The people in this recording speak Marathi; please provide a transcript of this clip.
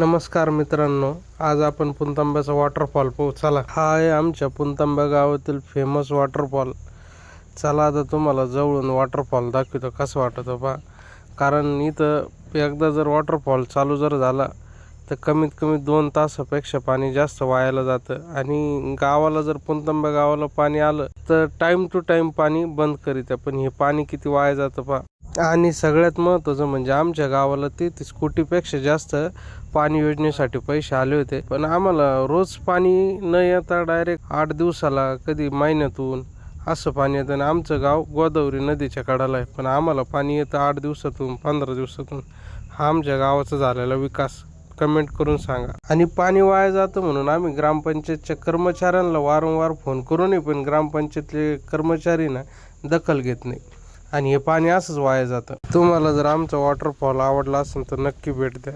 नमस्कार मित्रांनो आज आपण पुणतांब्याचा वॉटरफॉल पाहू. चला हा आहे आमच्या पुनतांब्या गावातील फेमस वॉटरफॉल चला आता तुम्हाला जवळून वॉटरफॉल दाखवतो कसं वाटतं पहा कारण इथं एकदा जर वॉटरफॉल चालू जर झाला तर कमीत कमी दोन तासापेक्षा पाणी जास्त वायाला जातं. आणि गावाला जर पुनतांब्या गावाला पाणी आलं तर टाईम टू टाईम पाणी बंद करीत पण हे पाणी किती वाया जातं पा आणि सगळ्यात महत्त्वाचं म्हणजे आमच्या गावाला तेहतीस कोटीपेक्षा जास्त पाणी योजनेसाठी पैसे आले होते. पण आम्हाला रोज पाणी न येता डायरेक्ट आठ दिवसाला कधी महिन्यातून असं पाणी येतं आणि आमचं गाव गोदावरी नदीच्या कडाला आहे. पण आम्हाला पाणी येतं आठ दिवसातून पंधरा दिवसातून. हा आमच्या गावाचा झालेला विकास. कमेंट करून सांगा. आणि पाणी वाया जातं म्हणून आम्ही ग्रामपंचायतच्या कर्मचाऱ्यांना वारंवार फोन करूनही पण ग्रामपंचायतले कर्मचारी ना दखल घेत नाही. आणि हे पाणी असंच वाया जातं. तुम्हाला जर आमचा वॉटरफॉल आवडला असेल तर नक्की भेट द्या.